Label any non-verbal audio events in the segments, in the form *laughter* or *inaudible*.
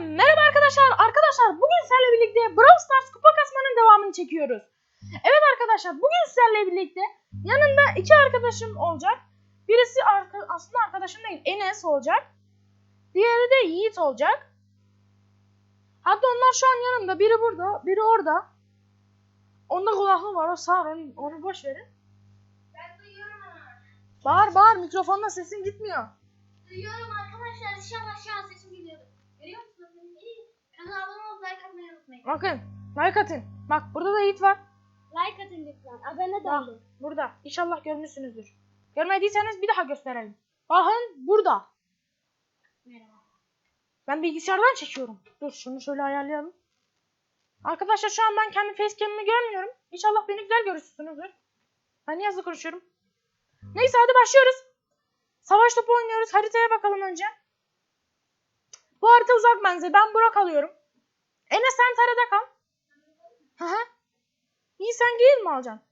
merhaba arkadaşlar. Arkadaşlar bugün sizlerle birlikte Brawl Stars kupa kasmanın devamını çekiyoruz. Evet arkadaşlar bugün sizlerle birlikte yanında iki arkadaşım olacak. Birisi arka- aslında arkadaşım değil Enes olacak. Diğeri de Yiğit olacak. Hatta onlar şu an yanımda. Biri burada, biri orada. Onda kulaklığı var, o sağır, onu, onu boş verin. Ben duyuyorum. Bağır bağır, mikrofonla sesin gitmiyor. Duyuyorum arkadaşlar. Şu an sesim geliyor. Kanala abone olup like atmayı unutmayın. Bakın, like atın. Bak burada da Yiğit var. Like atın lütfen. Abone de olun. burada. İnşallah görmüşsünüzdür. Görmediyseniz bir daha gösterelim. Bakın burada. Merhaba. Ben bilgisayardan çekiyorum. Dur şunu şöyle ayarlayalım. Arkadaşlar şu an ben kendi facecam'imi görmüyorum. İnşallah beni güzel görürsünüzdür. Ben niye hızlı konuşuyorum? Neyse hadi başlıyoruz. Savaş topu oynuyoruz. Haritaya bakalım önce. Bu harita uzak bence. Ben Burak alıyorum. Enes sen tarada kal. Hı hı. İyi sen Gale mi alacaksın?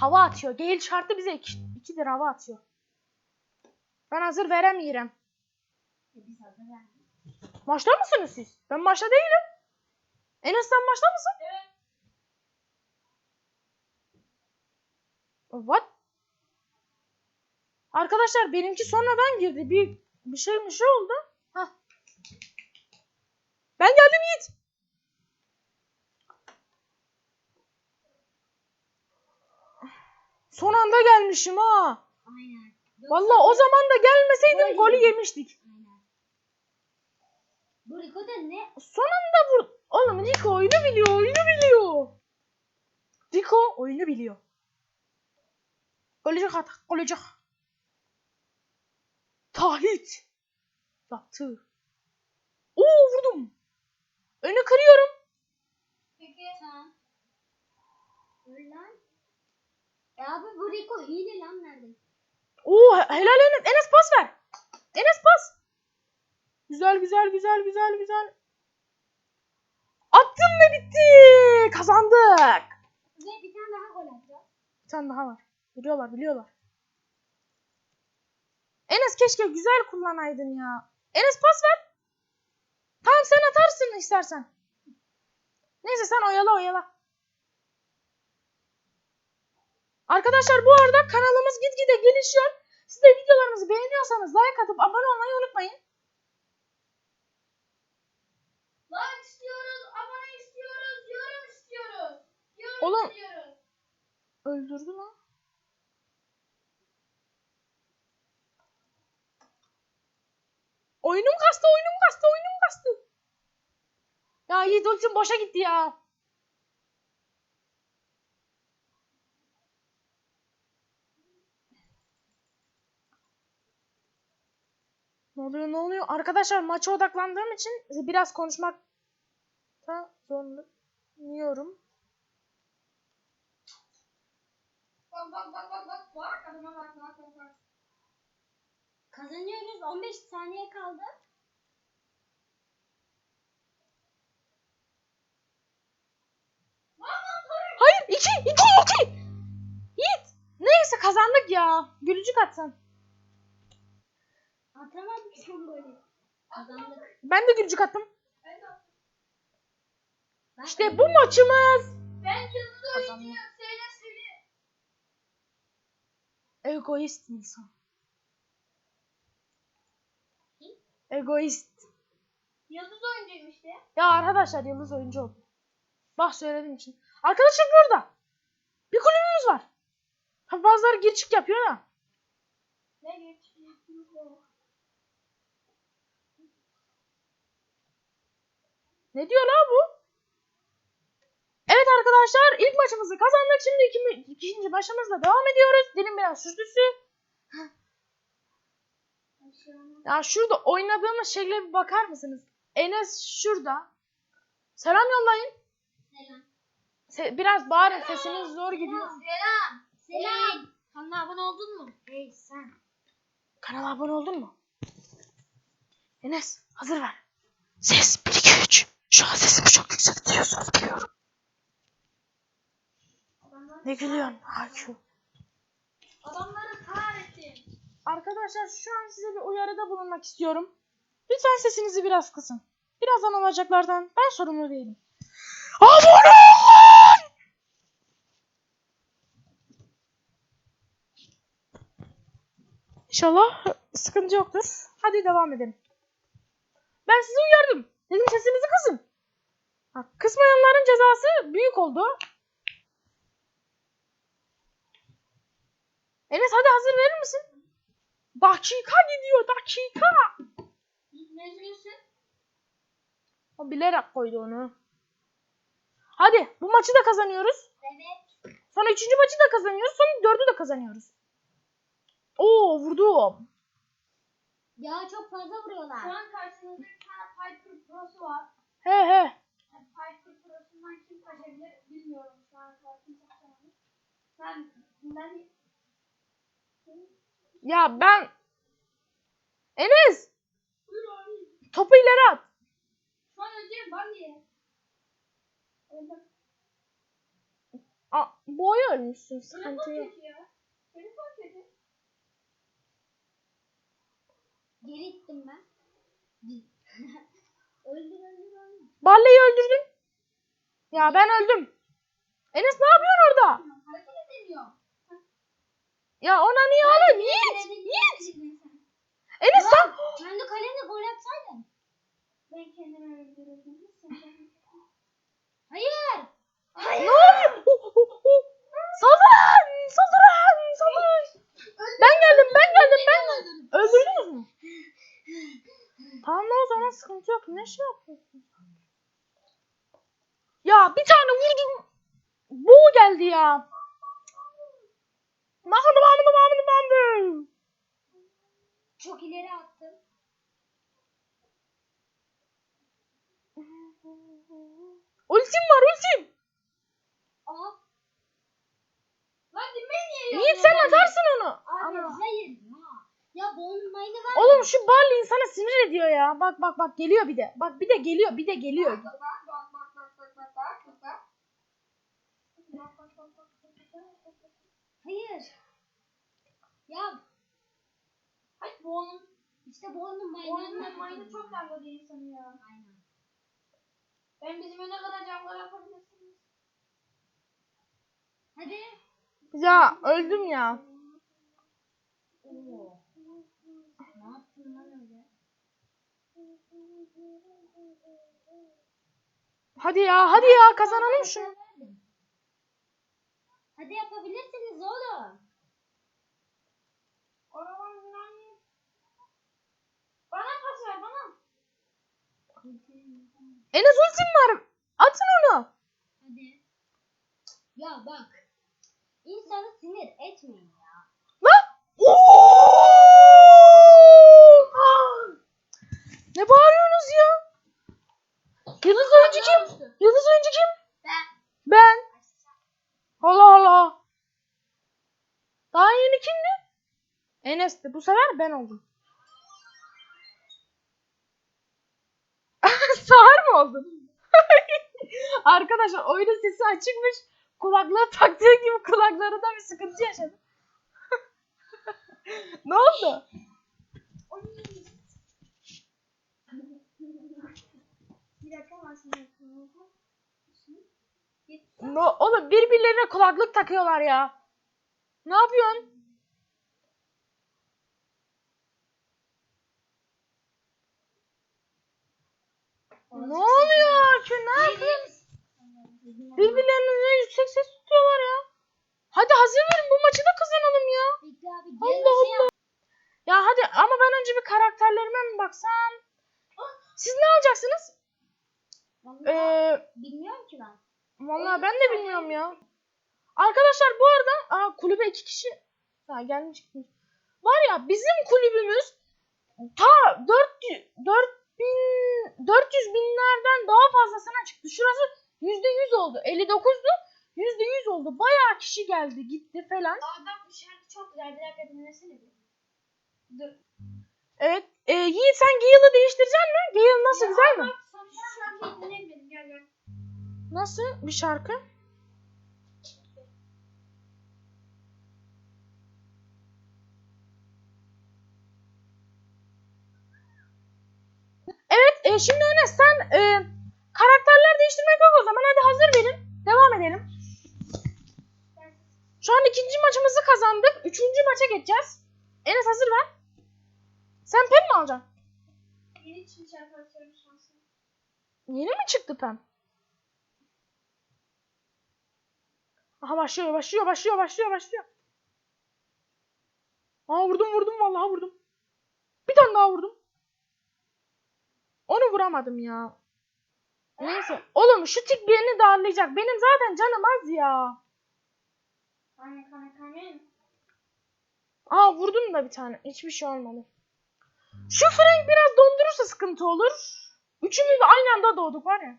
Hava atıyor. Gale şartı bize 2 lira hava atıyor. Ben hazır veremiyorum. Biz hazır verdik. Maçta mısınız siz? Ben maçta değilim. Enes sen maçta mısın? Evet. What? Arkadaşlar benimki sonradan girdi. Bir bir şey bir şey oldu. Hah. Ben geldim Yiğit. Son anda gelmişim ha. Aynen. Vallahi o zaman da gelmeseydim Gol golü yemiştik. Bu Rico da ne? Son anda vur. Oğlum Rico oyunu biliyor, oyunu biliyor. Rico oyunu biliyor. Olacak atak, olacak. Tahlit. Yaptı. Oo vurdum. Önü kırıyorum. Peki. Sen. Öl lan. Ya abi bu Rico hile lan nerede? Oo he- helal Enes. Enes pas ver. Enes pas. Güzel güzel güzel güzel güzel. Attım ve bitti. Kazandık. Ve bir tane daha gol atacağız. Bir tane daha var. Biliyorlar biliyorlar. Enes keşke güzel kullanaydın ya. Enes pas ver. Tamam sen atarsın istersen. Neyse sen oyala oyala. Arkadaşlar bu arada kanalımız gitgide gelişiyor. Siz de videolarımızı beğeniyorsanız like atıp abone olmayı unutmayın. Like istiyoruz, abone istiyoruz, yorum istiyoruz. Yorum Oğlum. istiyoruz. Öldürdü lan. Oyunum kastı, oyunum kastı, oyunum kastı. Ya Yiğit ultim boşa gitti ya. Ne oluyor ne oluyor? Arkadaşlar maça odaklandığım için biraz konuşmakta zorlanıyorum. Bak bak bak bak bak bak adama bak bak bak bak. Kazanıyoruz 15 saniye kaldı. Hayır iki iki iki. Yiğit. Neyse kazandık ya. Gülücük atsan. Atamadık son golü. Kazandık. Ben de gülücük attım. Ben İşte bu maçımız. Ben oyuncuyum. Söyle söyle. Egoist insan. Egoist. Yıldız oyuncuyum işte. Ya arkadaşlar yıldız oyuncu oldu. Bak söylediğim için. Arkadaşlar burada. Bir kulübümüz var. Tabi bazıları gir çık yapıyor da. Ne geç? Ne diyor la bu? Evet arkadaşlar ilk maçımızı kazandık. Şimdi iki, ikinci maçımızla devam ediyoruz. Dilim biraz sürdüsü. Ya şurada oynadığımız şekle bir bakar mısınız? Enes şurada. Selam yollayın. Selam. Se- biraz bağırın sesiniz zor gidiyor. Selam. Selam. Kanala abone oldun mu? Hey sen. Kanala abone oldun mu? Enes hazır ver. Ses 1 2 3. Şu an sesimi çok yüksek duyuyorsunuz biliyorum. Ne gülüyorsun? Haku. Adamları. Arkadaşlar şu an size bir uyarıda bulunmak istiyorum. Lütfen sesinizi biraz kısın. Birazdan olacaklardan ben sorumlu değilim. Abone olun! İnşallah sıkıntı yoktur. Hadi devam edelim. Ben sizi uyardım. Dedim sesinizi kısın. Kısmayanların cezası büyük oldu. Enes hadi hazır verir misin? Dakika gidiyor dakika. Ne diyorsun? O bilerek koydu onu. Hadi bu maçı da kazanıyoruz. Evet. Sonra üçüncü maçı da kazanıyoruz. Sonra dördü de kazanıyoruz. Oo vurdum. Ya çok fazla vuruyorlar. Şu an karşınızda bir tane Piper Pro'su var. He he. Yani Piper Pro'sundan kim kaçabilir bilmiyorum şu an kartım saklanmış. Ben, ben Ya ben... Enes Buyur abi. topu ileri at. Şu an ödeyim ben diye. Öldüm. Aa, boyu ölmüşsün sıkıntı yok. kötü. Geri ittim ben. öldür öldür öldür. Barley'i öldürdün. Ya ben öldüm. Enes ne yapıyorsun orada? Hareket edemiyor. Ya ona niye alın? Yiğit! Yiğit! Enes sen... Kendi kalemle gol atsaydın. Ben kendimi öldürürdüm. Kendini- Hayır. Ne oluyor? Saldırın! Saldırın! Saldırın! Ben geldim, ben geldim, ben geldim. Öldürdünüz mü? Tamam o zaman sıkıntı yok. Ne şey yapıyorsun? Ya bir tane vurdum. Bu geldi ya. Mahmut Mahmut Mahmut Mahmut. Çok ileri attım. Ultim var ultim. Aha. Lan niye Yiğit sen atarsın onu. Abi Ama- hayır. Ya. Mayını var. Oğlum şu Barley insana sinir ediyor ya. Bak bak bak geliyor bir de. Bak bir de geliyor bir de geliyor. Bak bak bak bak bak bak bak bak bak. Hayır. Ya Hayır bu onun işte bu mayını. onun mayını çok damladı insanı ya. Aynen. Ben bizim öne kadar camlar yapabilirsiniz. Hadi. Ya öldüm ya. Oo. Ne yaptın lan öyle? Hadi ya hadi ya kazanalım şunu. Hadi yapabilirsiniz oğlum. Oradan yani. Bana pas ver bana. Enes ultim var. Atın onu. Hadi. Ya bak. İnsanı sinir etmeyin ya. Lan. Ne bağırıyorsunuz ya? Yıldız oyuncu kim? Yıldız oyuncu kim? Ben. Ben. Allah Allah. Daha yeni kimdi? Enes'ti. Bu sefer ben oldum. Arkadaşlar oyunun sesi açıkmış. Kulaklığı taktığı gibi kulaklarında bir sıkıntı yaşadım. *laughs* ne oldu? No, oğlum birbirlerine kulaklık takıyorlar ya. Ne yapıyorsun? Ne oluyor? Şu ne yapıyorsun? Birbirlerine yüksek ses tutuyorlar ya. Hadi hazır verin bu maçı da kazanalım ya. Allah Allah. Ya hadi ama ben önce bir karakterlerime mi baksam? Siz ne alacaksınız? Vallahi Ee, bilmiyorum ki ben. vallahi ben de bilmiyorum ya. Arkadaşlar bu arada aa, kulübe iki kişi ha, gelmiş gitmiş. Var ya bizim kulübümüz ta 400, 4000, 400 binlerden daha fazlasına çıktı. Şurası %100 oldu. 59'du. %100 oldu. Bayağı kişi geldi gitti falan. Adam bu şarkı çok güzel. Bir dakika dinlesene bir. Dur. Evet. E, Yiğit sen Gale'ı değiştireceksin mi? Gale nasıl güzel mi? Bak şarkıyı. Gel gel. Nasıl bir şarkı? e, şimdi Enes sen e, karakterler değiştirmek yok o zaman. Hadi hazır verin. Devam edelim. Şu an ikinci maçımızı kazandık. Üçüncü maça geçeceğiz. Enes hazır ver. Sen pem mi alacaksın? Yeni çıkmış. Yeni mi çıktı pem? Aha başlıyor, başlıyor, başlıyor, başlıyor, başlıyor. Aa vurdum, vurdum, vallahi vurdum. Bir tane daha vurdum. Onu vuramadım ya. Neyse. Oğlum şu tik birini darlayacak. Benim zaten canım az ya. Kame. Aa vurdum da bir tane. Hiçbir şey olmadı. Şu Frank biraz dondurursa sıkıntı olur. Üçümüz aynı anda doğduk var ya.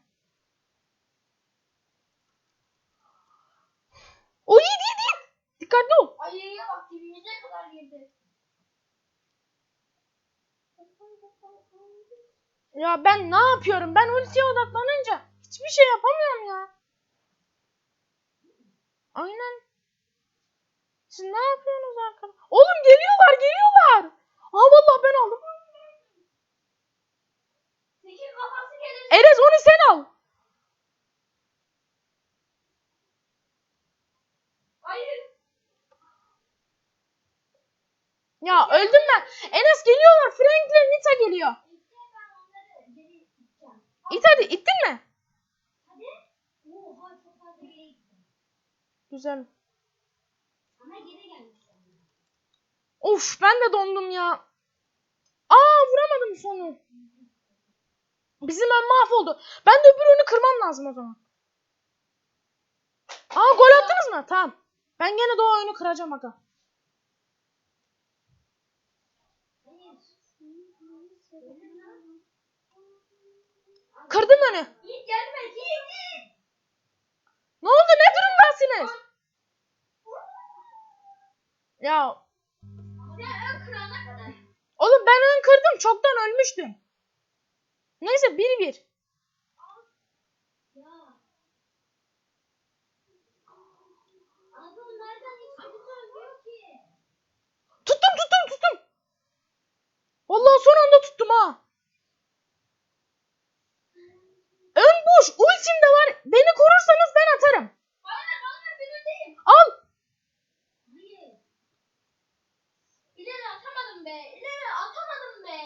O değil değil. Dikkatli ol. Ayıya bak dibimize kadar girdi. Ya ben ne yapıyorum? Ben ultiye odaklanınca hiçbir şey yapamıyorum ya. Aynen. Siz ne yapıyorsunuz arkada? Oğlum geliyorlar geliyorlar. Aa vallahi ben aldım. Erez onu sen al. Hayır. Ya öldüm ben. Enes geliyorlar. Frank ile Nita geliyor. İşte ben onları geri iteceğim. İt hadi ittin mi? Hadi. Oha çok fazla geri gittim. Güzel. Ama geri gelmiş. Of ben de dondum ya. Aa vuramadım sonu. Bizim ön mahvoldu. Ben de öbür önü kırmam lazım o zaman. Aa gol attınız mı? Tamam. Ben gene o oyunu kıracağım aga. Hayır. Kırdım önü. Yiğit gelme Yiğit. Ne oldu? Ne durumdasınız? Ya Sen ön kırana kadar. oğlum ben ön kırdım. Çoktan ölmüştüm. Neyse 1-1. Ya. Abi onlardan hiçbirisi ölmüyor ki. Tuttum tuttum tuttum. Vallahi son anda tuttum ha. Boş. Ultim de var. Beni korursanız ben atarım. Bana ne bana ne. Al. Hayır. İleri atamadım be. İleri atamadım be.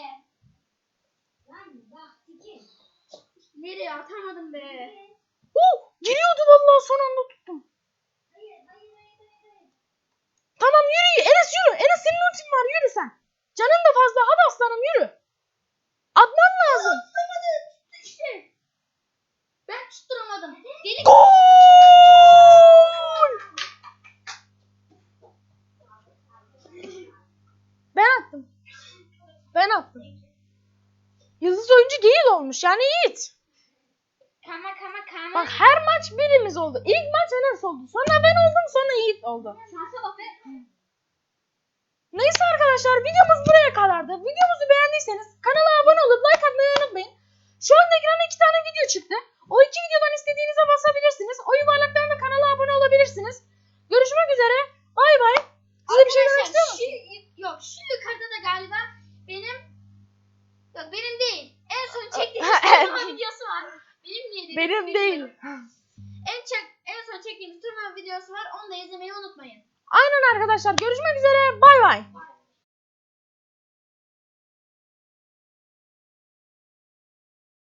Lan bak Tekin. Nereye atamadım be giriyordu vallahi son anda tuttum. Hayır hayır hayır hayır. hayır. Tamam yürü. Enes yürü. Enes senin ultin var. Yürü sen. Canın da fazla. Hadi aslanım yürü. Atman lazım. Atamadım. İşte. Ben tutturamadım. Deli Gol! Ben attım. Ben attım. Yıldız oyuncu Yiğit olmuş. Yani Yiğit. Kama kama kama. Bak her maç birimiz oldu. İlk maç Enes oldu. Sonra ben oldum. Sonra Yiğit oldu. Neyse arkadaşlar videomuz buraya kadardı. Videomuzu beğendiyseniz kanala abone olup like atmayı unutmayın. Şu anda ekrana iki tane video çıktı. O iki videodan istediğinize basabilirsiniz. O yuvarlaktan da kanala abone olabilirsiniz. Görüşmek üzere. Bay bay. Size bir şey demek istiyor Arkadaşlar, musun? şu, yok şu yukarıda da galiba benim yok benim değil. En son çektiğim turnuva videosu var. Benim değil. En, çek, en son çektiğimiz turnuva videosu var. Onu da izlemeyi unutmayın. Aynen arkadaşlar. Görüşmek üzere. Bay bay.